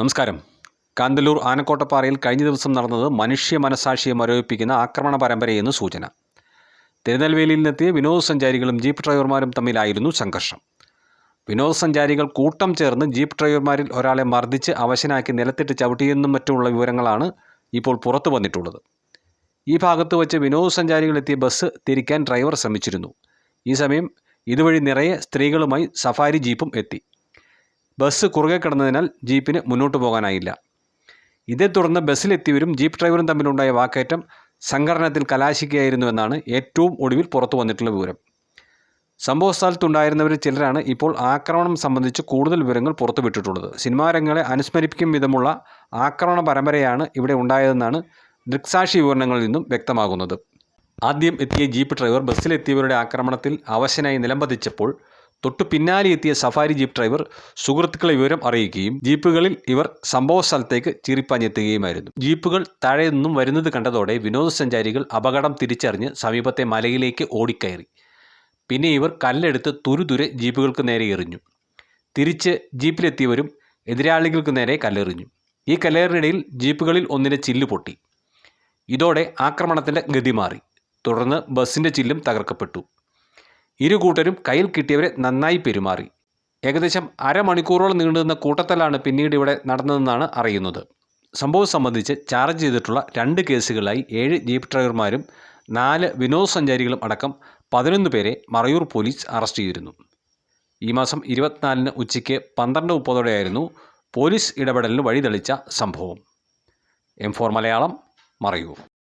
നമസ്കാരം. കാന്തല്ലൂർ ആനക്കോട്ടപ്പാറയിൽ കഴിഞ്ഞ ദിവസം നടന്നത് മനുഷ്യ മനസാക്ഷിയെ മരവിപ്പിക്കുന്ന ആക്രമണ പരമ്പരയെന്ന് സൂചന. തിരുനെൽവേലിയിൽ നിന്നെത്തിയ വിനോദസഞ്ചാരികളും ജീപ്പ് ഡ്രൈവർമാരും തമ്മിലായിരുന്നു സംഘർഷം. വിനോദസഞ്ചാരികൾ കൂട്ടം ചേർന്ന് ജീപ്പ് ഡ്രൈവർമാരിൽ ഒരാളെ മർദ്ദിച്ച് അവശനാക്കി നിലത്തിട്ട് ചവിട്ടിയെന്നും മറ്റുമുള്ള വിവരങ്ങളാണ് ഇപ്പോൾ പുറത്തു വന്നിട്ടുള്ളത്. ഈ ഭാഗത്ത് വെച്ച് വിനോദസഞ്ചാരികൾ എത്തിയ ബസ് തിരിക്കാൻ ഡ്രൈവർ ശ്രമിച്ചിരുന്നു. ഈ സമയം ഇതുവഴി നിറയെ സ്ത്രീകളുമായി സഫാരി ജീപ്പും എത്തി. ബസ് കുറുകെ കിടന്നതിനാൽ ജീപ്പിന് മുന്നോട്ട് പോകാനായില്ല. ഇതേ തുടർന്ന് ബസ്സിലെത്തിയവരും ജീപ്പ് ഡ്രൈവറും തമ്മിലുണ്ടായ വാക്കേറ്റം സംഘടനത്തിൽ കലാശിക്കുകയായിരുന്നുവെന്നാണ് ഏറ്റവും ഒടുവിൽ പുറത്തു വന്നിട്ടുള്ള വിവരം. സംഭവ സ്ഥലത്തുണ്ടായിരുന്നവരിൽ ചിലരാണ് ഇപ്പോൾ ആക്രമണം സംബന്ധിച്ച് കൂടുതൽ വിവരങ്ങൾ പുറത്തുവിട്ടിട്ടുള്ളത് സിനിമാരംഗങ്ങളെ അനുസ്മരിപ്പിക്കും വിധമുള്ള ആക്രമണ പരമ്പരയാണ് ഇവിടെ ഉണ്ടായതെന്നാണ് ദൃക്സാക്ഷി വിവരണങ്ങളിൽ നിന്നും വ്യക്തമാകുന്നത്. ആദ്യം എത്തിയ ജീപ്പ് ഡ്രൈവർ ബസ്സിലെത്തിയവരുടെ ആക്രമണത്തിൽ അവശനായി നിലംപതിച്ചപ്പോൾ തൊട്ടു പിന്നാലെ എത്തിയ സഫാരി ജീപ്പ് ഡ്രൈവർ സുഹൃത്തുക്കളെ വിവരം അറിയിക്കുകയും ജീപ്പുകളിൽ ഇവർ സംഭവ സ്ഥലത്തേക്ക് ചീറിപ്പാഞ്ഞെത്തുകയുമായിരുന്നു ജീപ്പുകൾ താഴെ നിന്നും വരുന്നത് കണ്ടതോടെ വിനോദസഞ്ചാരികൾ അപകടം തിരിച്ചറിഞ്ഞ് സമീപത്തെ മലയിലേക്ക് ഓടിക്കയറി. പിന്നെ ഇവർ കല്ലെടുത്ത് തുരുതുരെ ജീപ്പുകൾക്ക് നേരെ എറിഞ്ഞു. തിരിച്ച് ജീപ്പിലെത്തിയവരും എതിരാളികൾക്ക് നേരെ കല്ലെറിഞ്ഞു. ഈ കല്ലേറിനിടയിൽ ജീപ്പുകളിൽ ഒന്നിന്റെ ചില്ല് പൊട്ടി. ഇതോടെ ആക്രമണത്തിന്റെ ഗതി മാറി. തുടർന്ന് ബസ്സിന്റെ ചില്ലും തകർക്കപ്പെട്ടു. ഇരു കൂട്ടരും കയ്യിൽ കിട്ടിയവരെ നന്നായി പെരുമാറി. ഏകദേശം അരമണിക്കൂറോളം നീണ്ടുനിന്ന കൂട്ടത്തലാണ് പിന്നീട് ഇവിടെ നടന്നതെന്നാണ് അറിയുന്നത്. സംഭവം സംബന്ധിച്ച് ചാർജ് ചെയ്തിട്ടുള്ള രണ്ട് കേസുകളായി ഏഴ് ജീപ്പ് ഡ്രൈവർമാരും നാല് വിനോദസഞ്ചാരികളും അടക്കം പതിനൊന്ന് പേരെ മറയൂർ പോലീസ് അറസ്റ്റ് ചെയ്തിരുന്നു. ഈ മാസം ഇരുപത്തിനാലിന് ഉച്ചയ്ക്ക് പന്ത്രണ്ട് മുപ്പതോടെയായിരുന്നു പോലീസ് ഇടപെടലിന് വഴിതെളിച്ച സംഭവം. M four Malayalam Marayoor.